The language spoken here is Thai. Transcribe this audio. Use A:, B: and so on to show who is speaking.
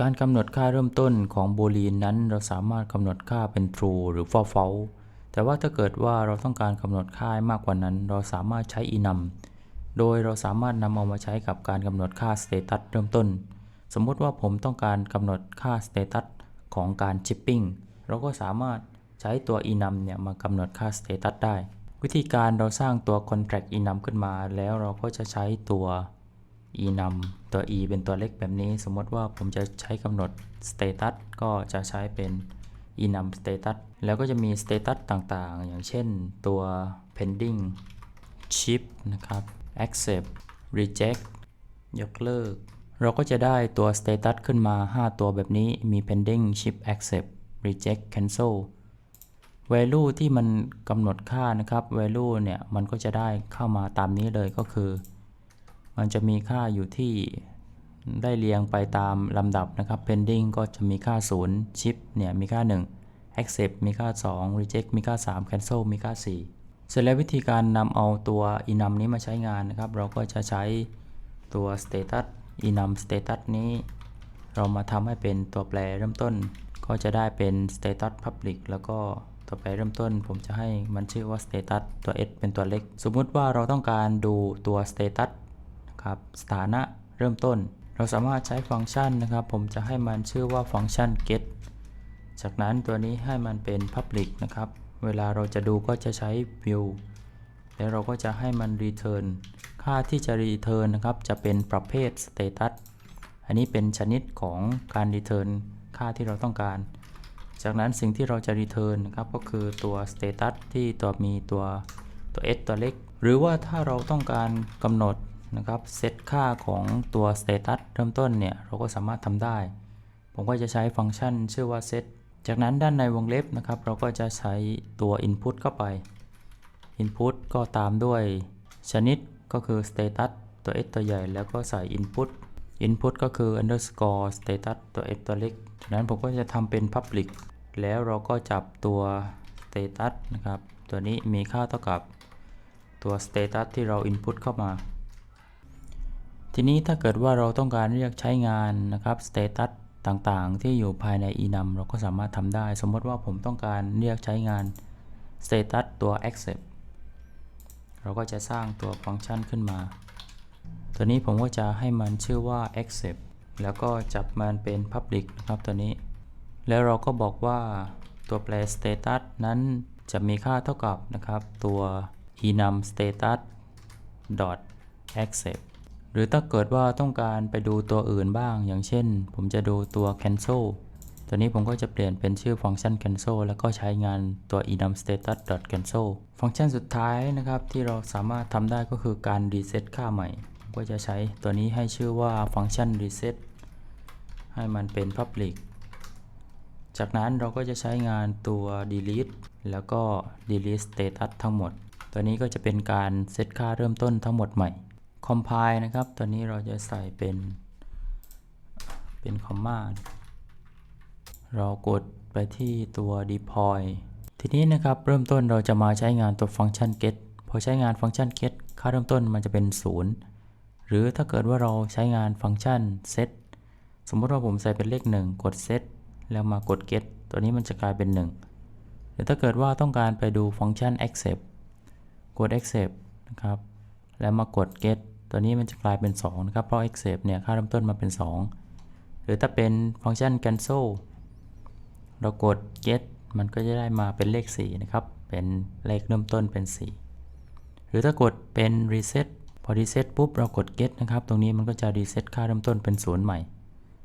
A: การกำหนดค่าเริ่มต้นของ boolean นั้นเราสามารถกำหนดค่าเป็น true หรือ false false แต่ว่าถ้าเกิดว่าเราต้องการกำหนดค่ามากกว่านั้น เราสามารถใช้ enum โดยเราสามารถนำเอามาใช้กับการกำหนดค่า status เริ่มต้น สมมติว่าผมต้องการกำหนดค่า status ของการ shipping เราก็สามารถใช้ตัว enum เนี่ยมากำหนดค่า status ได้ วิธีการเราสร้างตัว contract enum ขึ้นมา แล้วเราก็จะใช้ตัว enum ตัว e เป็นตัวเล็กแบบนี้ สมมติว่าผมจะใช้กำหนด status ก็จะใช้เป็น enum status แล้วก็จะมี status ต่างๆ อย่างเช่นตัว pending ship นะครับ accept reject ยกเลิก เราก็จะได้ตัว status ขึ้นมา 5 ตัวแบบนี้มี pending ship accept reject cancel value ที่มันกำหนดค่านะครับ value เนี่ย มันก็จะได้เข้ามาตามนี้เลยก็คือ มันจะมีค่าอยู่ที่ได้เรียงไปตามลำดับนะครับ pending ก็จะมีค่า 0 ship เนี่ยมีค่า 1 accept มีค่า 2 reject มีค่า 3 cancel มีค่า 4 เสร็จแล้ววิธีการนำเอาตัว enum นี้มาใช้งานนะครับ เราก็จะใช้ตัว status enum status นี้ เรามาทำให้เป็นตัวแปรเริ่มต้น ก็จะได้เป็น status public แล้วก็ตัวแปรเริ่มต้น ผมจะให้มันชื่อว่า status ตัว s เป็นตัวเล็ก สมมุติว่าเราต้องการดูตัว status ครับสถานะเริ่มต้น เราสามารถใช้ฟังก์ชันนะครับ ผมจะให้มันชื่อว่าฟังก์ชัน get จากนั้นตัวนี้ให้มันเป็น public นะครับ เวลาเราจะดูก็จะใช้ view แล้วเราก็จะให้มัน return ค่าที่จะ return นะครับ จะเป็นประเภท status อันนี้เป็นชนิดของการ return ค่าที่เราต้องการ จากนั้นสิ่งที่เราจะ return นะครับ ก็คือตัว status ที่ตัวมีตัวตัว s ตัวเล็ก หรือว่าถ้าเราต้องการกำหนด นะครับเซตค่าของตัว status เริ่มต้นเนี่ยเราก็สามารถทำได้ ผมก็จะใช้ฟังก์ชันชื่อว่า set จากนั้นด้านในวงเล็บนะครับ เราก็จะใช้ตัว input เข้าไป input ก็ตามด้วยชนิดก็คือ status ตัว s ตัวใหญ่แล้วก็ใส่ input input ก็คือ underscore status ตัว s ตัวเล็กจากนั้นผมก็จะทำเป็น public แล้วเราก็จับตัว status นะครับ ตัวนี้มีค่าเท่ากับตัว status ที่เรา input เข้ามา ทีนี้ถ้าเกิดว่าเราต้องการเรียกใช้งานนะครับ status ต่างๆ ที่อยู่ภายใน enum เราก็สามารถทำได้ สมมติว่าผมต้องการเรียกใช้งาน status ตัว accept เราก็จะสร้างตัวฟังก์ชันขึ้นมา ตัวนี้ผมก็จะให้มันชื่อว่า accept แล้วก็จับมันเป็น public นะครับตัวนี้ แล้วเราก็บอกว่าตัวแปร status นั้นจะมีค่าเท่ากับนะครับตัว enum status dot accept หรือถ้าเกิดว่าต้องการไปดูตัวอื่นบ้าง อย่างเช่น ผมจะดูตัว cancel ตัวนี้ผมก็จะเปลี่ยนเป็นชื่อฟังก์ชัน cancel แล้วก็ใช้งานตัว enum status dot cancel ฟังก์ชันสุดท้ายนะครับ ที่เราสามารถทำได้ก็คือการ reset ค่าใหม่ ก็จะใช้ตัวนี้ให้ชื่อว่าฟังก์ชัน reset ให้มันเป็น public จากนั้นเราก็จะใช้งานตัว delete แล้วก็ delete status ทั้งหมด ตัวนี้ก็จะเป็นการเซตค่าเริ่มต้นทั้งหมดใหม่ compile นะครับตัวนี้เราจะใส่เป็นเป็นคอมมาเรากดไปที่ตัว deploy ทีนี้นะครับเริ่มต้นเราจะมาใช้งานตัวฟังก์ชัน get พอใช้งานฟังก์ชัน get ค่าเริ่มต้นมันจะเป็น 0 หรือถ้าเกิดว่าเราใช้งานฟังก์ชัน set สมมติว่าผมใส่เป็นเลข 1 กด set แล้วมากด get ตัวนี้มันจะกลายเป็น 1 หรือถ้าเกิดว่าต้องการไปดูฟังก์ชัน accept กด accept นะครับ แล้วมากด get ตัวนี้มันจะกลายเป็น 2 นะครับ เพราะ accept เนี่ย ค่าเริ่มต้นมาเป็น 2 หรือถ้าเป็นฟังก์ชัน cancel เรากด get มันก็จะได้มาเป็นเลข 4 นะครับ เป็นเลขเริ่มต้นเป็น 4 หรือถ้ากดเป็น reset พอ reset ปุ๊บ เรากด get นะครับ ตรงนี้มันก็จะ reset ค่าเริ่มต้นเป็น 0 ใหม่